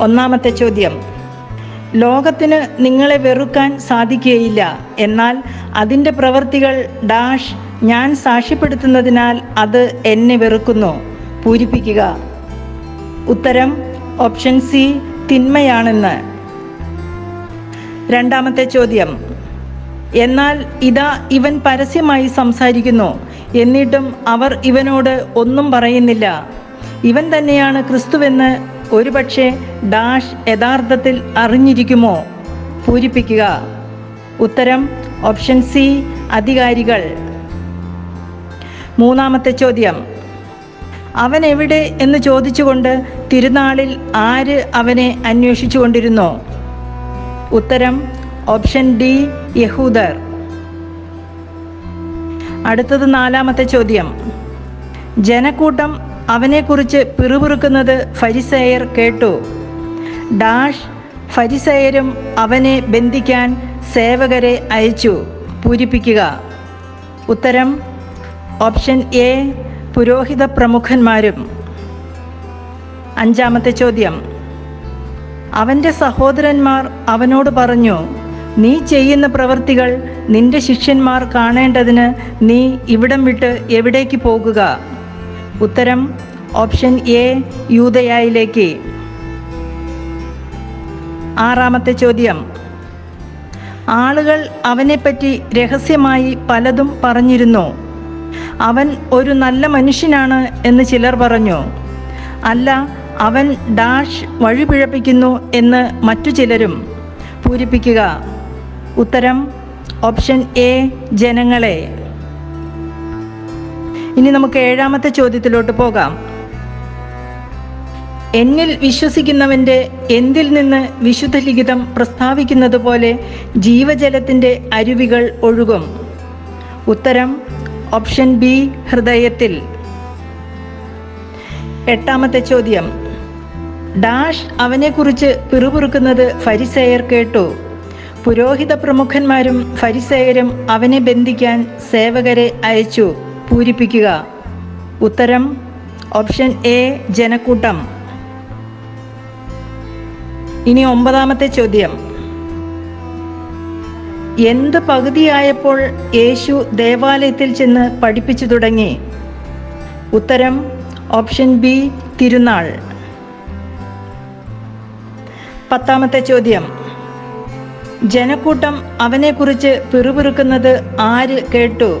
ഒന്നാമത്തെ ചോദ്യം. ലോകത്തിന് നിങ്ങളെ വെറുക്കാൻ സാധിക്കുകയില്ല. എന്നാൽ അതിന്റെ പ്രവൃത്തികൾ ഡാഷ് ഞാൻ സാക്ഷ്യപ്പെടുത്തുന്നതിനാൽ അത് എന്നെ വെറുക്കുന്നു. പൂരിപ്പിക്കുക. ഉത്തരം ഓപ്ഷൻ സി തിന്മയാണെന്ന്. രണ്ടാമത്തെ ചോദ്യം. എന്നാൽ ഇതാ ഇവൻ പരസ്യമായി സംസാരിക്കുന്നു. എന്നിട്ടും അവർ ഇവനോട് ഒന്നും പറയുന്നില്ല. ഇവൻ തന്നെയാണ് ക്രിസ്തുവെന്ന് ഒരുപക്ഷെ ഡാഷ് യഥാർത്ഥത്തിൽ അറിഞ്ഞിരിക്കുമോ? പൂരിപ്പിക്കുക. ഉത്തരം ഓപ്ഷൻ സി അധികാരികൾ. മൂന്നാമത്തെ ചോദ്യം. അവൻ എവിടെ എന്ന് ചോദിച്ചുകൊണ്ട് തിരുനാളിൽ ആര് അവനെ അന്വേഷിച്ചു കൊണ്ടിരുന്നു ഉത്തരം ഓപ്ഷൻ ഡി യഹൂദർ. അടുത്തത് നാലാമത്തെ ചോദ്യം. ജനക്കൂട്ടം അവനെക്കുറിച്ച് പിറുപിറുക്കുന്നത് ഫരിസയർ കേട്ടു. ഡാഷ് ഫരിസയരും അവനെ ബന്ധിക്കാൻ സേവകരെ അയച്ചു. പൂരിപ്പിക്കുക. ഉത്തരം ഓപ്ഷൻ എ പുരോഹിത പ്രമുഖന്മാരും. അഞ്ചാമത്തെ ചോദ്യം. അവന്റെ സഹോദരന്മാർ അവനോട് പറഞ്ഞു നീ ചെയ്യുന്ന പ്രവൃത്തികൾ നിന്റെ ശിഷ്യന്മാർ കാണേണ്ടതിന് നീ ഇവിടം വിട്ട് എവിടേക്ക് പോകുക? ഉത്തരം ഓപ്ഷൻ എ യൂതയായിലേക്ക് ആറാമത്തെ ചോദ്യം. ആളുകൾ അവനെപ്പറ്റി രഹസ്യമായി പലതും പറഞ്ഞിരുന്നു. അവൻ ഒരു നല്ല മനുഷ്യനാണ് എന്ന് ചിലർ പറഞ്ഞു. അല്ല അവൻ ഡാഷ് വഴിപിഴപ്പിക്കുന്നു എന്ന് മറ്റു ചിലരും പൂരിപ്പിക്കുക. ഉത്തരം ഓപ്ഷൻ എ ജനങ്ങളെ. ഇനി നമുക്ക് ഏഴാമത്തെ ചോദ്യത്തിലോട്ട് പോകാം. എന്നിൽ വിശ്വസിക്കുന്നവന്റെ എന്തിൽ നിന്ന് വിശുദ്ധ ലിഖിതം പ്രസ്താവിക്കുന്നത് പോലെ ജീവജലത്തിന്റെ അരുവികൾ ഒഴുകും. ഉത്തരം ഓപ്ഷൻ ബി ഹൃദയത്തിൽ. എട്ടാമത്തെ ചോദ്യം. ഡാഷ് അവനെക്കുറിച്ച് പിറുപിറുക്കുന്നത് ഫരിസേയർ കേട്ടു. പുരോഹിത പ്രമുഖന്മാരും ഫരിസേയരും അവനെ ബന്ധിക്കാൻ സേവകരെ അയച്ചു. പൂരിപ്പിക്കുക. ഉത്തരം ഓപ്ഷൻ എ ജനക്കൂട്ടം. ഇനി ഒമ്പതാമത്തെ ചോദ്യം. എന്ത് പകുതിയായപ്പോൾ യേശു ദേവാലയത്തിൽ ചെന്ന് പഠിപ്പിച്ചു തുടങ്ങി? ഉത്തരം ഓപ്ഷൻ ബി തിരുനാൾ. പത്താമത്തെ ചോദ്യം. ജനക്കൂട്ടം അവനെക്കുറിച്ച് പിറുപിറുക്കുന്നത് ആര് കേട്ടു?